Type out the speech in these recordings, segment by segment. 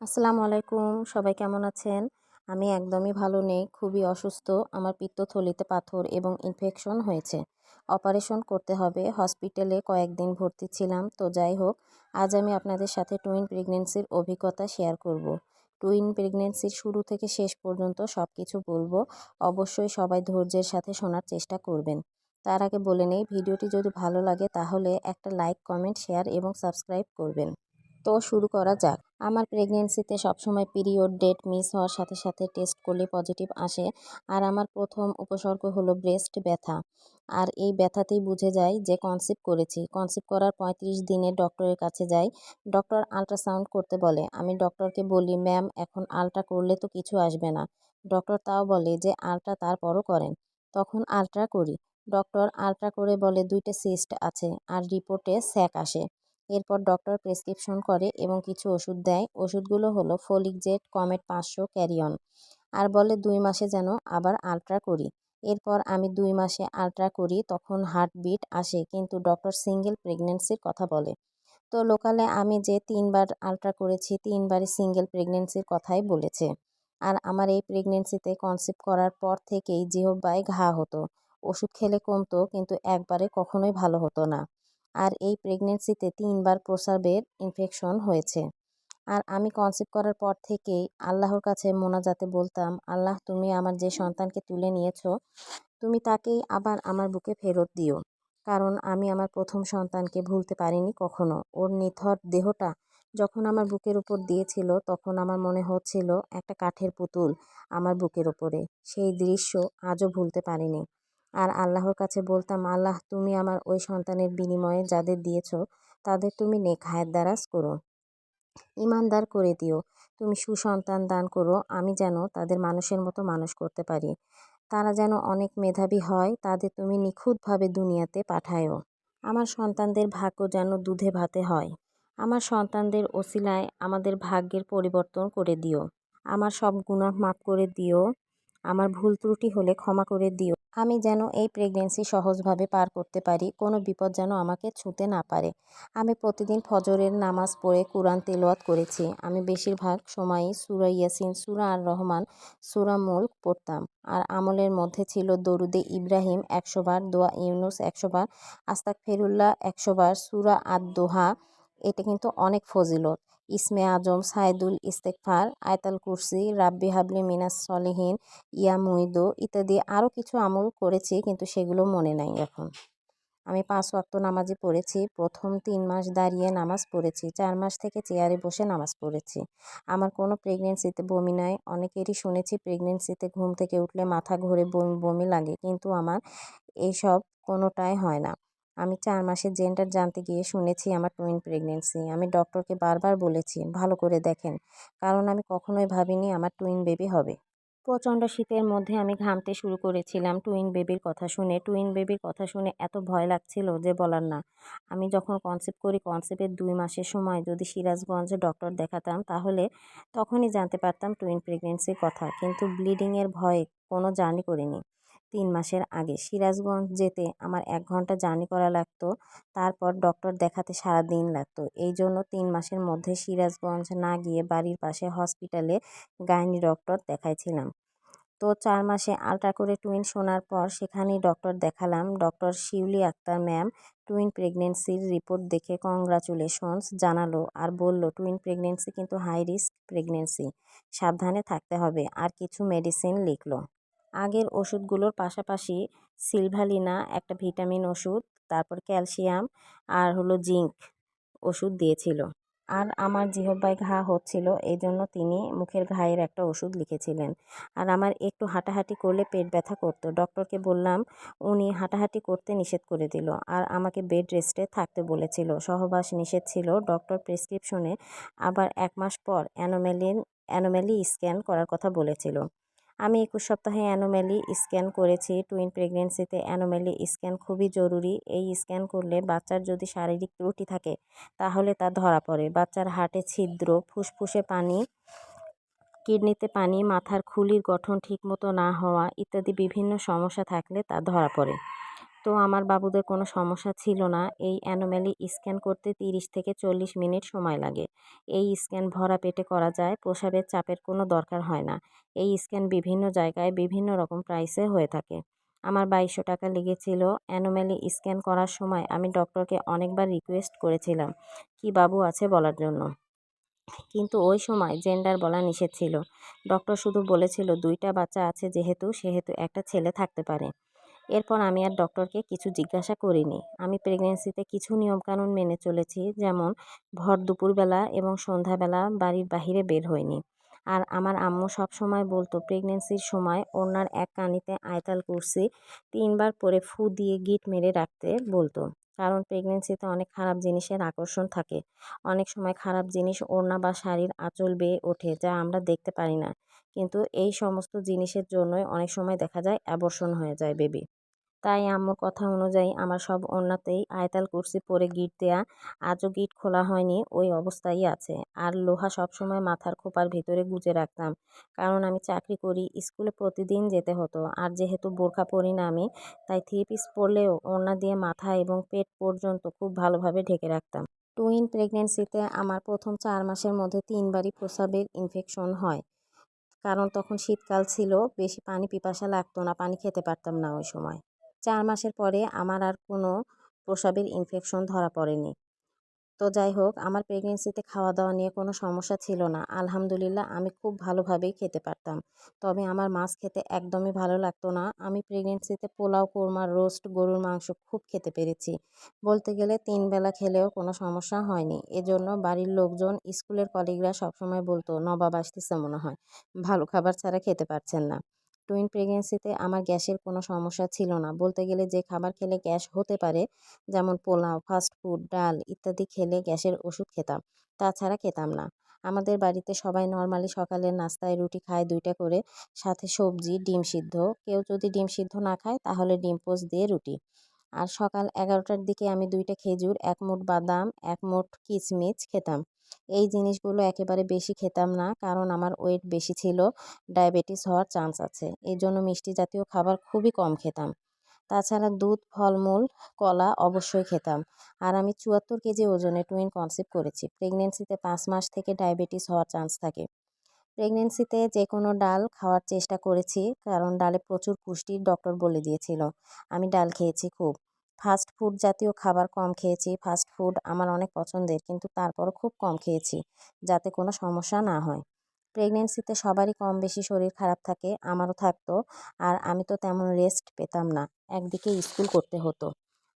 আসসালামু আলাইকুম, সবাই কেমন আছেন? আমি একদমই ভালো নেই, খুবই অসুস্থ। আমার পিত্তথলিতে পাথর এবং ইনফেকশন হয়েছে। অপারেশন করতে হবে। হসপিটালে কয়েকদিন ভর্তি ছিলাম। তো যাই হোক, আজ আমি আপনাদের সাথে টুইন প্রেগনেন্সির অভিজ্ঞতা শেয়ার করব। টুইন প্রেগনেন্সির শুরু থেকে শেষ পর্যন্ত সব কিছু বলব। অবশ্যই সবাই ধৈর্যের সাথে শোনার চেষ্টা করবেন। তার আগে বলে নেই, ভিডিওটি যদি ভালো লাগে তাহলে একটা লাইক কমেন্ট শেয়ার এবং সাবস্ক্রাইব করবেন। তো শুরু করা যাক। আমার প্রেগনেন্সিতে সবসময় পিরিয়ড ডেট মিস হওয়ার সাথে সাথে টেস্ট করলে পজিটিভ আসে। আর আমার প্রথম উপসর্গ হলো ব্রেস্ট ব্যথা। আর এই ব্যথাতেই বুঝে যায় যে কনসিভ করেছি। কনসিভ করার পঁয়ত্রিশ দিনে ডক্টরের কাছে যাই। ডক্টর আলট্রাসাউন্ড করতে বলে। আমি ডক্টরকে বলি ম্যাম এখন আলট্রা করলে তো কিছু আসবে না। ডক্টর তাও বলে যে আলট্রা তারপরও করেন। তখন আলট্রা করি। ডক্টর আলট্রা করে বলে, দুইটা সিস্ট আছে। আর রিপোর্টে স্যাক আসে। এরপর ডক্টর প্রেসক্রিপশন করে এবং কিছু ওষুধ দেয়। ওষুধগুলো হলো ফলিক জেট, কমেট পাঁচশো, ক্যারিয়ন। আর বলে দুই মাসে যেন আবার আলট্রা করি। এরপর আমি দুই মাসে আলট্রা করি, তখন হার্টবিট আসে, কিন্তু ডক্টর সিঙ্গেল প্রেগনেন্সির কথা বলে। তো লোকালে আমি যে তিনবার আলট্রা করেছি, তিনবারই সিঙ্গেল প্রেগনেন্সির কথাই বলেছে। আর আমার এই প্রেগনেন্সিতে কনসিভ করার পর থেকেই জিহব্বায় ঘা হতো। ওষুধ খেলে কমতো, কিন্তু একবারে কখনোই ভালো হতো না। আর এই প্রেগনেন্সিতে তিনবার প্রসাবের ইনফেকশন হয়েছে। আর আমি কনসিভ করার পর থেকেই আল্লাহর কাছে মোনাজাতে বলতাম, আল্লাহ, তুমি আমার যে সন্তানকে তুলে নিয়েছো, তুমি তাকেই আবার আমার বুকে ফেরত দিও। কারণ আমি আমার প্রথম সন্তানকে ভুলতে পারিনি কখনো। ওর নিথর দেহটা যখন আমার বুকের উপর দিয়েছিল, তখন আমার মনে হচ্ছিল একটা কাঠের পুতুল আমার বুকের ওপরে সেই দৃশ্য আজও ভুলতে পারিনি। আর আল্লাহর কাছে বলতাম, আল্লাহ, তুমি আমার ওই সন্তানের বিনিময়ে যাদের দিয়েছ, তাদের তুমি নেখায়ের দ্বারাজ করো। ইমানদার করে দিও। তুমি সুসন্তান দান করো। আমি যেন তাদের মানুষের মতো মানুষ করতে পারি। তারা যেন অনেক মেধাবী হয়, তাদের তুমি নিখুঁতভাবে দুনিয়াতে পাঠায়ও। আমার সন্তানদের ভাগ্য যেন দুধে ভাতে হয়। আমার সন্তানদের ওসিলায় আমাদের ভাগ্যের পরিবর্তন করে দিও। আমার সব গুণাহ মাফ করে দিও। আমার ভুল ত্রুটি হলে ক্ষমা করে দিও। আমি যেন এই প্রেগনেন্সি সহজভাবে পার করতে পারি, কোনো বিপদ যেন আমাকে ছুঁতে না পারে। আমি প্রতিদিন ফজরের নামাজ পড়ে কোরআন তেলোয়াত করেছি। আমি বেশিরভাগ সময়ই সুরা ইয়াসিন, সুরা আর রহমান, সুরা মুল্ক পড়তাম। আর আমলের মধ্যে ছিল দরুদে ইব্রাহিম একশোবার, দোয়া ইউনুস একশোবার আস্তাক ফেরুল্লাহ একশোবার, সুরা আদ দোহা এটা কিন্তু অনেক ফজিলত। ইসমে আজম, সাইদুল ইস্তেকফার আয়তাল কুরসি, রাব্বি হাবলি মিনাস সলিহীন, ইয়া মুইদো ইত্যাদি আরও কিছু আমল করেছি কিন্তু সেগুলো মনে নাই এখন। আমি পাঁচ ওয়াক্ত নামাজই পড়েছি, প্রথম তিন মাস দাঁড়িয়ে নামাজ পড়েছি, চার মাস থেকে চেয়ারে বসে নামাজ পড়েছি। আমার কোনো প্রেগনেন্সিতে বমি নাই, অনেকেরই শুনেছি প্রেগনেন্সিতে ঘুম থেকে উঠলে মাথা ঘুরে বমি বমি লাগে, কিন্তু আমার এইসব কোনোটাই হয় না। আমি চার মাসের জেন্ডার জানতে গিয়ে শুনেছি আমার টুইন প্রেগনেন্সি আমি ডক্টরকে বারবার বলেছি, ভালো করে দেখেন। কারণ আমি কখনোই ভাবিনি আমার টুইন বেবি হবে। প্রচণ্ড শীতের মধ্যে আমি ঘামতে শুরু করেছিলাম টুইন বেবির কথা শুনে। টুইন বেবির কথা শুনে এত ভয় লাগছিল যে বলার না। আমি যখন কনসেপ্ট করি কনসেপ্টের দুই মাসের সময় যদি সিরাজগঞ্জে ডক্টর দেখাতাম, তাহলে তখনই জানতে পারতাম টুইন প্রেগনেন্সির কথা। কিন্তু ব্লিডিংয়ের ভয়ে কোনো জার্নি করিনি। তিন মাসের আগে সিরাজগঞ্জ যেতে আমার এক ঘণ্টা জার্নি করা লাগতো। তারপর ডক্টর দেখাতে সারা দিন লাগতো। এই জন্য তিন মাসের মধ্যে সিরাজগঞ্জ না গিয়ে বাড়ির পাশে হসপিটালে গাইনি ডক্টর দেখাইছিলাম। তো চার মাসে আলট্রা করে টুইন শোনার পর সেখানেই ডক্টর দেখালাম। Doctor Shiuli Akter ma'am twin প্রেগনেন্সির রিপোর্ট দেখে কংগ্রাচুলেশনস জানালো আর বলল, টুইন প্রেগনেন্সি কিন্তু হাই রিস্ক প্রেগনেন্সি। সাবধানে থাকতে হবে। আর কিছু মেডিসিন লিখলো। আগের ওষুধগুলোর পাশাপাশি সিলভালিনা, একটা ভিটামিন ওষুধ, তারপর ক্যালসিয়াম আর হলো জিঙ্ক ওষুধ দিয়েছিল। আর আমার জিহব্বায় ঘা হচ্ছিল এই জন্য তিনি মুখের ঘায়ের একটা ওষুধ লিখেছিলেন। আর আমার একটু হাঁটাহাঁটি করলে পেট ব্যথা করতো। ডক্টরকে বললাম, উনি হাঁটাহাঁটি করতে নিষেধ করে দিল আর আমাকে বেড রেস্টে থাকতে বলেছিল। সহবাস নিষেধ ছিল। ডক্টর প্রেসক্রিপশনে আবার এক মাস পর অ্যানোমেলিন, অ্যানোমেলি স্ক্যান করার কথা বলেছিল। আমি একুশ সপ্তাহে অ্যানোম্যালি স্ক্যান করেছি, টুইন প্রেগনেন্সিতে অ্যানোম্যালি স্ক্যান খুবই জরুরি। এই স্ক্যান করলে বাচ্চার যদি শারীরিক ত্রুটি থাকে, তাহলে তা ধরা পড়ে। বাচ্চার হাটে ছিদ্র, ফুসফুসে পানি, কিডনিতে পানি, মাথার খুলির গঠন ঠিকমতো না হওয়া ইত্যাদি বিভিন্ন সমস্যা থাকলে তা ধরা পড়ে। তো আমার বাবুদের কোনো সমস্যা ছিল না। এই অ্যানোম্যালি স্ক্যান করতে তিরিশ থেকে চল্লিশ মিনিট সময় লাগে। এই স্ক্যান ভরা পেটে করা যায়, প্রসাবের চাপের কোনো দরকার হয় না। এই স্ক্যান বিভিন্ন জায়গায় বিভিন্ন রকম প্রাইসে হয়ে থাকে। আমার বাইশশো টাকা লেগেছিল। অ্যানোম্যালি স্ক্যান করার সময় আমি ডক্টরকে অনেকবার রিকোয়েস্ট করেছিলাম, কি বাবু আছে বলার জন্য? কিন্তু ওই সময় জেন্ডার বলা নিষেধ ছিল। ডক্টর শুধু বলেছিল, দুইটা বাচ্চা আছে যেহেতু, সেহেতু একটা ছেলে থাকতে পারে। এরপর আমি আর ডক্টরকে কিছু জিজ্ঞাসা করিনি। আমি প্রেগনেন্সিতে কিছু নিয়মকানুন মেনে চলেছি, যেমন ভর দুপুরবেলা এবং সন্ধ্যাবেলা বাড়ির বাহিরে বের হয়নি আর আমার আম্মু সব সময় বলতো প্রেগনেন্সির সময় ওনার এক কানিতে আয়তাল কুরসি তিনবার পরে ফু দিয়ে গিট মেরে রাখতে বলতো। কারণ প্রেগনেন্সিতে অনেক খারাপ জিনিসের আকর্ষণ থাকে। অনেক সময় খারাপ জিনিস ওড়না বা শাড়ির আঁচল বেয়ে ওঠে, যা আমরা দেখতে পারি না। কিন্তু এই সমস্ত জিনিসের জন্যই অনেক সময় দেখা যায় অ্যাবর্ষণ হয়ে যায় বেবি। তাই আম্মুর কথা অনুযায়ী আমার সব ওড়নাতেই আয়তাল কুর্সি পরে গিট দেয়া, আজও গিট খোলা হয়নি, ওই অবস্থায় আছে। আর লোহা সবসময় মাথার খোপার ভিতরে গুজে রাখতাম, কারণ আমি চাকরি করি, স্কুলে প্রতিদিন যেতে হতো। আর যেহেতু বোরখা পরি না আমি, তাই থ্রি পিস পরলেও ওড়না দিয়ে মাথা এবং পেট পর্যন্ত খুব ভালোভাবে ঢেকে রাখতাম। টুইন প্রেগনেন্সিতে আমার প্রথম চার মাসের মধ্যে তিনবারই প্রস্রাবের ইনফেকশন হয়, কারণ তখন শীতকাল ছিল, বেশি পানি পিপাসা লাগতো না, পানি খেতে পারতাম না ওই সময়। চার মাসের পরে আমার আর কোনো প্রসাবের ইনফেকশন ধরা পড়েনি। তো যাই হোক, আমার প্রেগনেন্সিতে খাওয়া দাওয়া নিয়ে কোনো সমস্যা ছিল না। আলহামদুলিল্লাহ, আমি খুব ভালোভাবেই খেতে পারতাম। তবে আমার মাছ খেতে একদমই ভালো লাগতো না। আমি প্রেগনেন্সিতে পোলাও, কোরমা রোস্ট গরুর মাংস খুব খেতে পেরেছি। বলতে গেলে তিন বেলা খেলেও কোনো সমস্যা হয়নি। এজন্য বাড়ির লোকজন, স্কুলের কলিগরা সবসময় বলতো, নবাব আসতেছে মনে হয়। ভালো খাবার ছাড়া খেতে পারছেন না। টুইন প্রেগনেন্সিতে আমার গ্যাসের কোনো সমস্যা ছিল না। বলতে গেলে যে খাবার খেলে গ্যাস হতে পারে, যেমন পোলাও ফাস্ট ফুড ডাল ইত্যাদি খেলে গ্যাসের ওষুধ খেতাম, তাছাড়া খেতাম না। আমাদের বাড়িতে সবাই নর্মালি সকালের নাস্তায় রুটি খায় দুইটা করে, সাথে সবজি, ডিম সিদ্ধ। কেউ যদি ডিম সিদ্ধ না খায় তাহলে ডিম পোস্ট দিয়ে রুটি। আর সকাল এগারোটার দিকে আমি দুইটা খেজুর, এক মুঠ বাদাম, এক মুঠ কিচমিচ খেতাম। এই জিনিসগুলো একেবারে বেশি খেতাম না, কারণ আমার ওয়েট বেশি ছিল, ডায়াবেটিস হওয়ার চান্স আছে। এই জন্য মিষ্টি জাতীয় খাবার খুবই কম খেতাম। তাছাড়া দুধ, ফলমূল, কলা অবশ্যই খেতাম। আর আমি চুয়াত্তর কেজি ওজনে টুইন কনসেপ্ট করেছি। প্রেগনেন্সিতে পাঁচ মাস থেকে ডায়াবেটিস হওয়ার চান্স থাকে। প্রেগনেন্সিতে যে কোনো ডাল খাওয়ার চেষ্টা করেছি, কারণ ডালে প্রচুর পুষ্টির ডক্টর বলে দিয়েছিল। আমি ডাল খেয়েছি খুব। ফাস্ট ফুড জাতীয় খাবার কম খেয়েছি। ফাস্ট ফুড আমার অনেক পছন্দের, কিন্তু তারপরও খুব কম খেয়েছি, যাতে কোনো সমস্যা না হয়। প্রেগনেন্সিতে সবারই কম বেশি শরীর খারাপ থাকে, আমারও থাকতো, আর আমি তো তেমন রেস্ট পেতাম না, একদিকে স্কুল করতে হতো।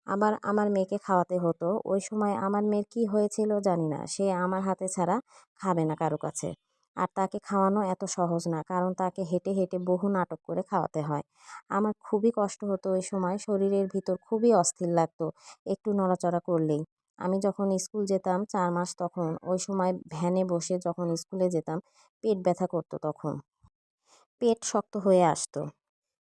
আবার আমার মেয়েকে খাওয়াতে হতো, ওই সময় আমার মেয়ের কী হয়েছিল জানি না, সে আমার হাতে ছাড়া খাবে না কারও কাছে। আর তাকে খাওয়ানো এত সহজ না, কারণ তাকে হেঁটে হেঁটে বহু নাটক করে খাওয়াতে হয়। আমার খুবই কষ্ট হতো ওই সময়, শরীরের ভিতর খুবই অস্থির লাগতো একটু নড়াচড়া করলেই। আমি যখন স্কুল যেতাম চার মাস তখন, ওই সময় ভ্যানে বসে যখন স্কুলে যেতাম, পেট ব্যথা করতো তখন। পেট শক্ত হয়ে আসতো।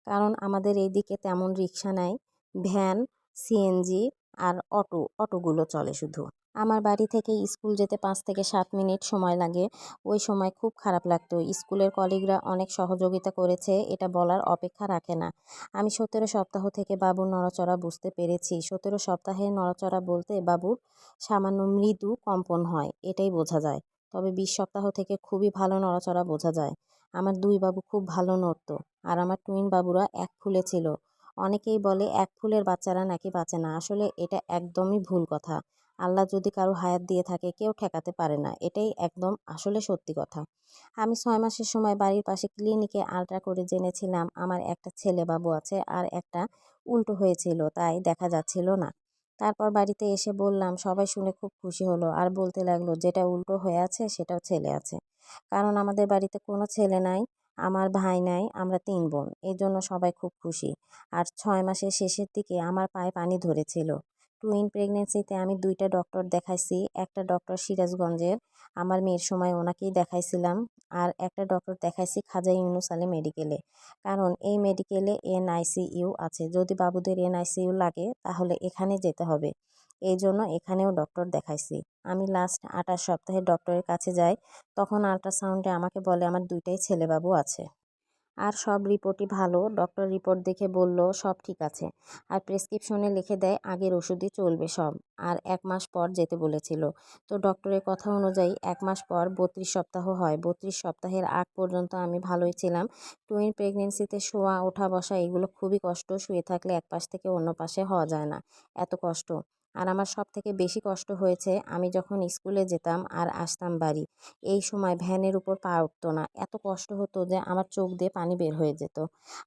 কারণ আমাদের এইদিকে তেমন রিক্সা নাই, ভ্যান, সিএনজি আর অটো, অটোগুলো চলে শুধু। আমার বাড়ি থেকে স্কুল যেতে পাঁচ থেকে সাত মিনিট সময় লাগে। ওই সময় খুব খারাপ লাগতো। স্কুলের কলিগরা অনেক সহযোগিতা করেছে, এটা বলার অপেক্ষা রাখে না। আমি সতেরো সপ্তাহ থেকে বাবুর নড়াচড়া বুঝতে পেরেছি। সতেরো সপ্তাহে নড়াচড়া বলতে বাবুর সামান্য মৃদু কম্পন হয়, এটাই বোঝা যায়। তবে বিশ সপ্তাহ থেকে খুবই ভালো নড়াচড়া বোঝা যায়। আমার দুই বাবু খুব ভালো নড়তো আর আমার টুইন বাবুরা এক ফুলে ছিল। অনেকেই বলে, এক ফুলের বাচ্চারা নাকি বাঁচে না। আসলে এটা একদমই ভুল কথা। আল্লাহ যদি কারও হায়াত দিয়ে থাকে, কেউ ঠেকাতে পারে না। এটাই একদম আসলে সত্যি কথা। আমি ছয় মাসের সময় বাড়ির পাশে ক্লিনিকে আলট্রা করে জেনেছিলাম, আমার একটা ছেলে বাবু আছে আর একটা উল্টো হয়েছিল, তাই দেখা যাচ্ছিল না। তারপর বাড়িতে এসে বললাম, সবাই শুনে খুব খুশি হলো আর বলতে লাগল, যেটা উল্টো হয়ে আছে সেটাও ছেলে আছে। কারণ আমাদের বাড়িতে কোনো ছেলে নাই, আমার ভাই নাই, আমরা তিন বোন। এই জন্য সবাই খুব খুশি। আর ছয় মাসের শেষের দিকে আমার পায়ে পানি ধরেছিল। টুইন প্রেগনেন্সিতে আমি দুইটা ডক্টর দেখাইছি। একটা ডক্টর সিরাজগঞ্জের। আমার মেয়ের সময় ওনাকেই দেখাইছিলাম। আর একটা ডক্টর দেখাইছি খাজা ইউনুস আলী মেডিকেলে কারণ এই মেডিকেলে এনআইসিইউ আছে। যদি বাবুদের এনআইসিইউ লাগে, তাহলে এখানে যেতে হবে। এই জন্য এখানেও ডক্টর দেখাইছি। আমি লাস্ট আঠাশ সপ্তাহে ডক্টরের কাছে যাই। তখন আল্ট্রাসাউন্ডে আমাকে বলে, আমার দুইটাই ছেলেবাবু আছে। আর সব রিপোর্টই ভালো। ডক্টর রিপোর্ট দেখে বলল, সব ঠিক আছে। আর প্রেসক্রিপশনে লিখে দেয়, আগের ওষুধই চলবে সব। আর এক মাস পর যেতে বলেছিল। তো ডক্টরের কথা অনুযায়ী এক মাস পর বত্রিশ সপ্তাহ হয়। বত্রিশ সপ্তাহের আগ পর্যন্ত আমি ভালোই ছিলাম। টুইন প্রেগনেন্সিতে শোয়া, ওঠা, বসা, এগুলো খুবই কষ্ট। শুয়ে থাকলে এক পাশ থেকে অন্য পাশে হওয়া যায় না। এত কষ্ট। আর আমার সব থেকে বেশি কষ্ট হয়েছে আমি যখন স্কুলে যেতাম আর আসতাম বাড়ি। এই সময় ভ্যানের উপর পা উঠতো না। এত কষ্ট হতো যে আমার চোখ দিয়ে পানি বের হয়ে যেত।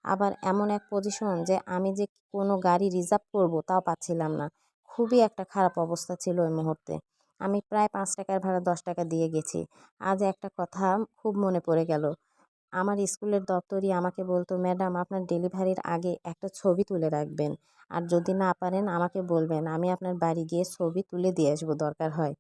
আবার এমন এক পজিশন যে আমি যে কোনো গাড়ি রিজার্ভ করব তাও পাচ্ছিলাম না। খুবই একটা খারাপ অবস্থা ছিল ওই মুহূর্তে। আমি প্রায় পাঁচ টাকার ভাড়া দশ টাকা দিয়ে গেছি। আজ একটা কথা খুব মনে পড়ে গেল। আমার স্কুলের দপ্তরই আমাকে বলতো, ম্যাডাম, আপনার ডেলিভারির আগে একটা ছবি তুলে রাখবেন। আর যদি না পারেন, আমাকে বলবেন, আমি আপনার বাড়ি গিয়ে ছবি তুলে দিয়ে আসব দরকার হয়।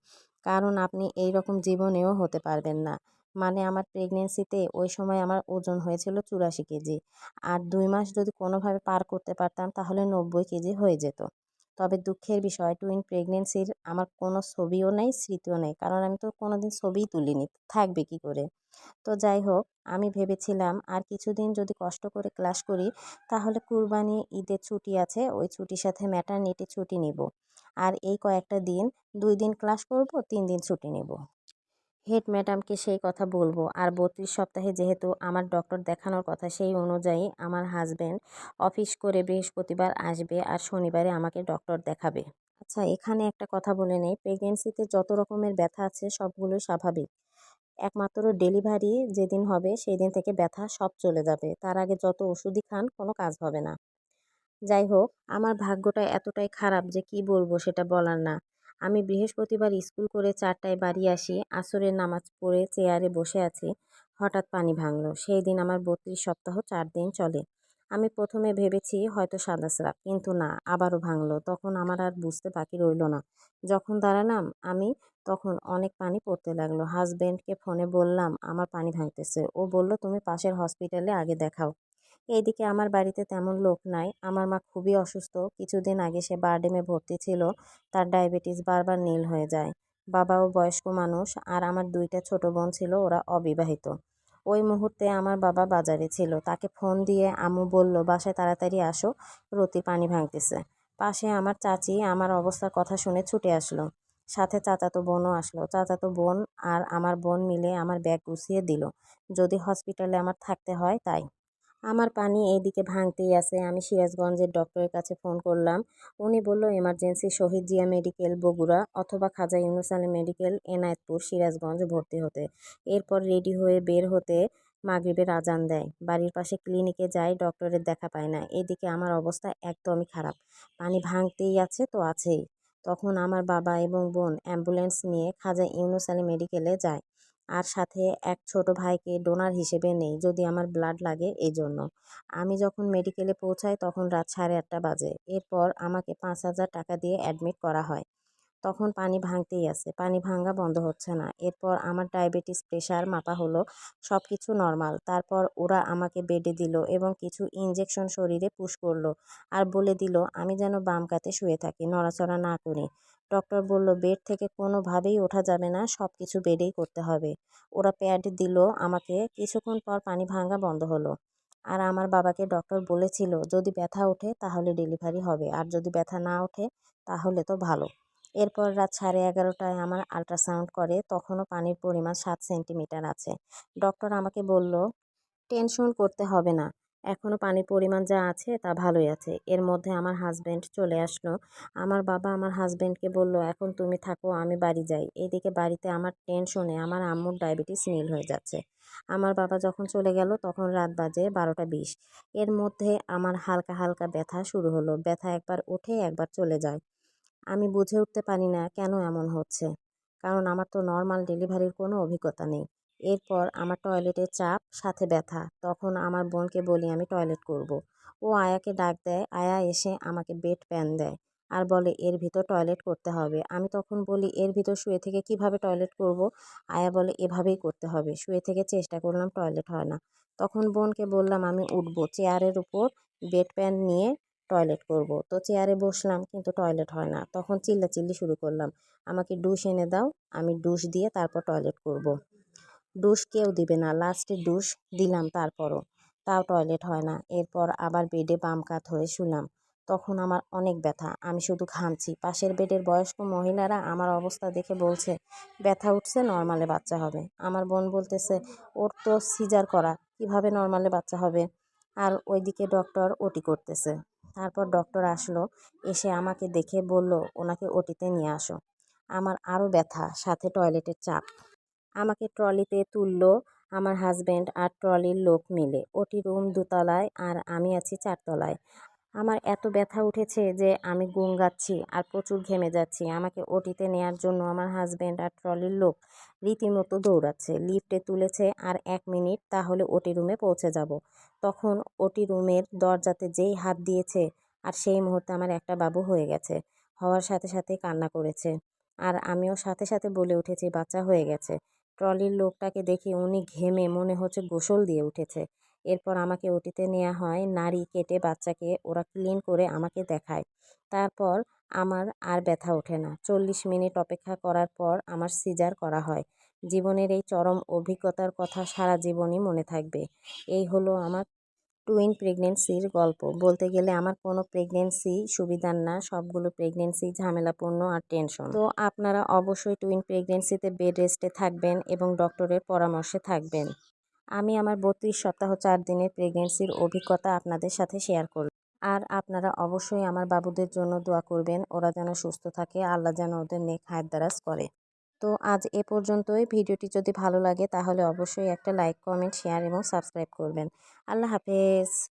কারণ আপনি এই রকম জীবনেও হতে পারবেন না। মানে আমার প্রেগনেন্সিতে ওই সময় আমার ওজন হয়েছিল চুরাশি কেজি। আর দুই মাস যদি কোনোভাবে পার করতে পারতাম, তাহলে নব্বই কেজি হয়ে যেত। তবে দুঃখের বিষয় টুইন প্রেগনেন্সির আমার কোনো ছবিও নেই, স্মৃতিও নেই। কারণ আমি তো কোনো দিন ছবিই তুলিনি। থাকবে কি করে? তো যাই হোক, আমি ভেবেছিলাম আর কিছুদিন যদি কষ্ট করে ক্লাস করি, তাহলে কুরবানি ঈদের ছুটি আছে, ওই ছুটির সাথে ম্যাটারনিটি ছুটি নিব। আর এই কয়েকটা দিন, দুই দিন ক্লাস করব, তিন দিন ছুটি নেব। হেড ম্যাডামকে সেই কথা বলব। আর বত্রিশ সপ্তাহে যেহেতু আমার ডক্টর দেখানোর কথা, সেই অনুযায়ী আমার হাজব্যান্ড অফিস করে বৃহস্পতিবার আসবে আর শনিবারে আমাকে ডক্টর দেখাবে। আচ্ছা এখানে একটা কথা বলে নেই প্রেগনেন্সিতে যত রকমের ব্যথা আছে, সবগুলোই স্বাভাবিক। একমাত্র ডেলিভারি যেদিন হবে সেই দিন থেকে ব্যথা সব চলে যাবে। তার আগে যত ওষুধই খান কোনো কাজ হবে না। যাই হোক, আমার ভাগ্যটা এতটাই খারাপ যে কি বলব সেটা বলার না। আমি বৃহস্পতিবার স্কুল করে চারটায় বাড়ি আসি, আসরের নামাজ পড়ে চেয়ারে বসে আছি, হঠাৎ পানি ভাঙল। সেই দিন আমার বত্রিশ সপ্তাহ চার দিন চলে। আমি প্রথমে ভেবেছি হয়তো সাদা স্রাব কিন্তু না, আবারও ভাঙলো। তখন আমার আর বুঝতে বাকি রইল না। যখন দাঁড়ালাম আমি, তখন অনেক পানি পড়তে লাগল। হাজব্যান্ডকে ফোনে বললাম, আমার পানি ভাঙতেছে। ও বলল, তুমি পাশের হসপিটালে আগে দেখাও। এইদিকে আমার বাড়িতে তেমন লোক নাই। আমার মা খুবই অসুস্থ। কিছুদিন আগে সে বারডেমে ভর্তি ছিল। তার ডায়াবেটিস বারবার নীল হয়ে যায়। বাবাও বয়স্ক মানুষ, আর আমার দুইটা ছোট বোন ছিল, ওরা অবিবাহিত। ওই মুহূর্তে আমার বাবা বাজারে ছিল। তাকে ফোন দিয়ে আমু বলল, বাসায় তাড়াতাড়ি আসো রতি পানি ভাঙতেছে। পাশে আমার চাচি আমার অবস্থার কথা শুনে ছুটে আসলো। সাথে চাচাতো বোনও আসলো। চাচাতো বোন আর আমার বোন মিলে আমার ব্যাগ গুছিয়ে দিল। যদি হসপিটালে আমার থাকতে হয়, তাই। আমার পানি এইদিকে ভাঙতেই আছে। আমি সিরাজগঞ্জের ডক্টরের কাছে ফোন করলাম। উনি বলল, এমার্জেন্সি শহীদ জিয়া মেডিকেল, বগুড়া অথবা খাজা ইউনুস আলী মেডিকেল, এনায়েতপুর, সিরাজগঞ্জ ভর্তি হতে। এরপর রেডি হয়ে বের হতে মাগরিবের আজান দেয়। বাড়ির পাশে ক্লিনিকে যাই, ডক্টরের দেখা পায় না। এদিকে আমার অবস্থা একদমই খারাপ। পানি ভাঙতেই আছে তো আছেই। তখন আমার বাবা এবং বোন অ্যাম্বুলেন্স নিয়ে খাজা ইউনুস আলী মেডিকেলে যায়। আর সাথে এক ছোট ভাইকে ডোনার হিসেবে নেই, যদি আমার ব্লাড লাগে এই জন্য আমি যখন মেডিকেলে পৌঁছাই তখন রাত সাড়ে আটটা বাজে। এরপর আমাকে পাঁচ হাজার টাকা দিয়ে অ্যাডমিট করা হয়। তখন পানি ভাঙতেই আছে, পানি ভাঙা বন্ধ হচ্ছে না। এরপর আমার ডায়াবেটিস প্রেশার মাপা হলো সব কিছু নর্মাল তারপর ওরা আমাকে বেডে দিল এবং কিছু ইঞ্জেকশন শরীরে পুশ করল। আর বলে দিল, আমি যেন বাম কাতে শুয়ে থাকি, নড়াচড়া না করি। ডক্টর বলল, বেড থেকে কোনোভাবেই ওঠা যাবে না সব কিছু বেডেই করতে হবে। ওরা প্যাড দিল আমাকে, কিছুক্ষণ পর পানি ভাঙা বন্ধ হলো। আর আমার বাবাকে ডক্টর বলেছিল, যদি ব্যথা ওঠে তাহলে ডেলিভারি হবে, আর যদি ব্যথা না ওঠে তাহলে তো ভালো। এরপর রাত সাড়ে এগারোটায় আমার আল্ট্রাসাউন্ড করে, তখনও পানির পরিমাণ সাত সেন্টিমিটার আছে। ডক্টর আমাকে বলল, টেনশন করতে হবে না। এখনও পানির পরিমাণ যা আছে তা ভালোই আছে। এর মধ্যে আমার হাজব্যান্ড চলে আসলো। আমার বাবা আমার হাজব্যান্ডকে বলল, এখন তুমি থাকো, আমি বাড়ি যাই। এদিকে বাড়িতে আমার টেনশনে আমার আম্মুর ডায়াবেটিস নীল হয়ে যাচ্ছে। আমার বাবা যখন চলে গেল, তখন রাত বাজে বারোটা বিশ। এর মধ্যে আমার হালকা হালকা ব্যথা শুরু হলো। ব্যথা একবার উঠে একবার চলে যায়। আমি বুঝে উঠতে পারি না কেন এমন হচ্ছে। কারণ আমার তো নর্মাল ডেলিভারির কোনো অভিজ্ঞতা নেই। এরপর আমার টয়লেটের চাপ, সাথে ব্যথা। তখন আমার বোনকে বলি, আমি টয়লেট করব। ও আয়াকে ডাক দেয়, আয়া এসে আমাকে বেড প্যান দেয় আর বলে, এর ভিতর টয়লেট করতে হবে। আমি তখন বলি, এর ভিতর শুয়ে থেকে কীভাবে টয়লেট করব? আয়া বলে, এভাবেই করতে হবে। শুয়ে থেকে চেষ্টা করলাম টয়লেট হয় না। তখন বোনকে বললাম, আমি উঠবো। চেয়ারের উপর বেড প্যান নিয়ে টয়লেট করব। তো চেয়ারে বসলাম, কিন্তু টয়লেট হয় না। তখন চিল্লাচিল্লি শুরু করলাম। আমাকে ডুশ এনে দাও, আমি ডুশ দিয়ে তারপর টয়লেট করব। ডুশ কেউ দিবে না। লাস্টে ডুশ দিলাম, তারপরও। তাও টয়লেট হয় না। এরপর আবার বেডে বাম কাত হয়ে শুলাম। তখন আমার অনেক ব্যথা। আমি শুধু ঘামছি। পাশের বেডের বয়স্ক মহিলারা আমার অবস্থা দেখে বলছে, ব্যথা উঠছে, নর্মালে বাচ্চা হবে। আমার বোন বলতেছে, ওর তো সিজার করা। কীভাবে নর্মালে বাচ্চা হবে? আর ওইদিকে ডক্টর ওটি করতেছে। তারপর ডক্টর আসলো, এসে আমাকে দেখে বলল, ওনাকে ওটিতে নিয়ে আসো। আমার আরও ব্যথা, সাথে টয়লেটের চাপ। আমাকে ট্রলিতে তুললো আমার হাজব্যান্ড আর ট্রলির লোক মিলে। ওটি রুম দোতলায় আর আমি আছি চারতলায়। আমার এত ব্যথা উঠেছে যে আমি গুঙ্গাচ্ছি আর প্রচুর ঘেমে যাচ্ছি। আমাকে ওটিতে নেয়ার জন্য আমার হাজব্যান্ড আর ট্রলির লোক রীতিমতো দৌড়াচ্ছে। লিফটে তুলেছে আর এক মিনিট তাহলে ওটি রুমে পৌঁছে যাব। তখন ওটি রুমের দরজাতে যেই হাত দিয়েছে আর সেই মুহূর্তে আমার একটা বাবু হয়ে গেছে। হওয়ার সাথে সাথে কান্না করেছে। আর আমিও সাথে সাথে বলে উঠেছি, বাচ্চা হয়ে গেছে। ট্রলির লোকটাকে দেখে উনি ঘেমে মনে হচ্ছে গোসল দিয়ে উঠেছে। এরপর আমাকে ওটিতে নেওয়া হয়, নাড়ি কেটে বাচ্চাকে ওরা ক্লিন করে আমাকে দেখায়। তারপর আমার আর ব্যথা ওঠে না। চল্লিশ মিনিট অপেক্ষা করার পর আমার সিজার করা হয়। জীবনের এই চরম অভিজ্ঞতার কথা সারা জীবনই মনে থাকবে। এই হলো আমার টুইন প্রেগনেন্সির গল্প। বলতে গেলে আমার কোনো প্রেগনেন্সি সুবিধার না, সবগুলো প্রেগনেন্সি ঝামেলাপূর্ণ আর টেনশন তো আপনারা অবশ্যই টুইন প্রেগনেন্সিতে বেড রেস্টে থাকবেন এবং ডক্টরের পরামর্শে থাকবেন। আমি আমার বত্রিশ সপ্তাহ চার দিনের প্রেগনেন্সির অভিজ্ঞতা আপনাদের সাথে শেয়ার করব। আর আপনারা অবশ্যই আমার বাবুদের জন্য দোয়া করবেন, ওরা যেন সুস্থ থাকে, আল্লাহ যেন ওদের নেক হায়াত দারাজ করে। তো আজ এ পর্যন্তই। ভিডিওটি যদি ভালো লাগে তাহলে অবশ্যই একটা লাইক, কমেন্ট, শেয়ার এবং সাবস্ক্রাইব করবেন। আল্লাহ হাফেজ।